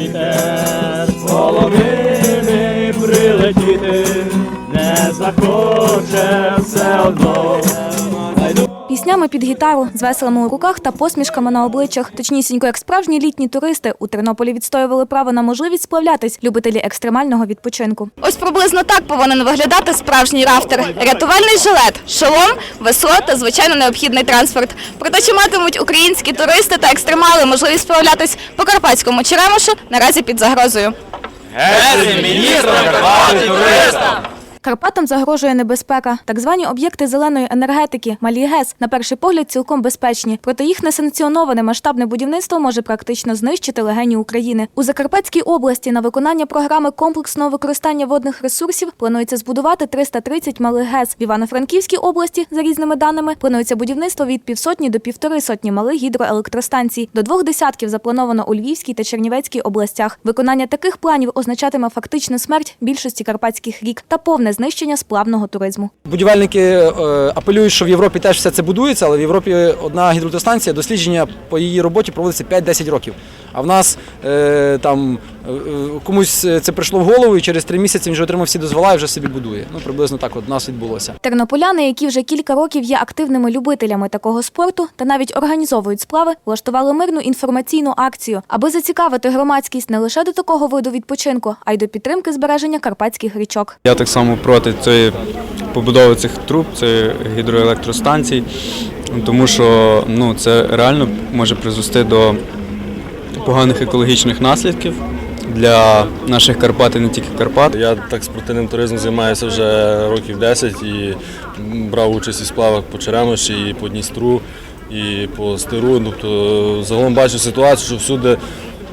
вітер з полонини прилетіти, не захоче все одно. Піснями під гітару, з веселами у руках та посмішками на обличчях. Точнісінько, як справжні літні туристи, у Тернополі відстоювали право на можливість сплавлятись любителі екстремального відпочинку. Ось приблизно так повинен виглядати справжній рафтер. Рятувальний жилет, шолом, весло та звичайно необхідний транспорт. Проте чи матимуть українські туристи та екстремали можливість сплавлятись по карпатському черемошу наразі під загрозою. Карпатам загрожує небезпека. Так звані об'єкти зеленої енергетики, малі ГЕС, на перший погляд цілком безпечні. Проте їх несанкціоноване масштабне будівництво може практично знищити легені України. У Закарпатській області на виконання програми комплексного використання водних ресурсів планується збудувати 330 малих ГЕС. В Івано-Франківській області, за різними даними, планується будівництво від півсотні до півтори сотні малих гідроелектростанцій. До двох десятків заплановано у Львівській та Чернівецькій областях. Виконання таких планів означатиме фактичну смерть більшості карпатських рік та повне знищення сплавного туризму. Будівельники е, апелюють, що в Європі теж все це будується, але в Європі одна гідроелектростанція, дослідження по її роботі проводиться 5-10 років. А в нас е, там е, комусь це прийшло в голову, і через три місяці він вже отримав всі дозвола і вже собі будує. Ну приблизно так от нас відбулося. Тернополяни, які вже кілька років є активними любителями такого спорту та навіть організовують сплави, влаштували мирну інформаційну акцію, аби зацікавити громадськість не лише до такого виду відпочинку, а й до підтримки збереження карпатських річок. Я так само проти цієї побудови цих труб, цих гідроелектростанцій, тому що ну, це реально може призвести до поганих екологічних наслідків для наших Карпат і не тільки Карпат. Я так спортивним туризмом займаюся вже років 10 і брав участь у сплавах по Черемоші, і по Дністру, і по Стиру. Тобто загалом бачу ситуацію, що всюди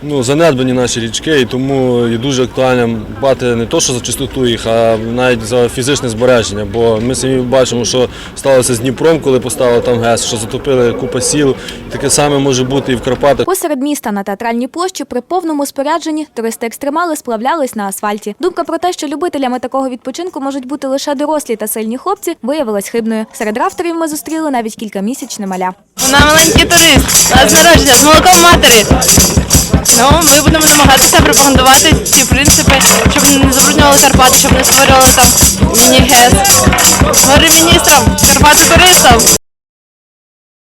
ну, занедбані наші річки, і тому є дуже актуальним дбати не то, що за чистоту їх, а навіть за фізичне збереження. Бо ми самі бачимо, що сталося з Дніпром, коли поставили там ГЕС, що затопили купа сіл. Таке саме може бути і в Карпатах. Посеред міста на театральній площі при повному спорядженні туристи-екстремали сплавлялись на асфальті. Думка про те, що любителями такого відпочинку можуть бути лише дорослі та сильні хлопці, виявилась хибною. Серед рафтерів ми зустріли навіть кількамісячне маля. Вона маленький турист, а з народження, з молоком матері. Ну, ми будемо намагатися пропагандувати ці принципи, щоб не забруднювали Карпати, щоб не створювали там міні-гес. Говори міністрам, Карпати туристам.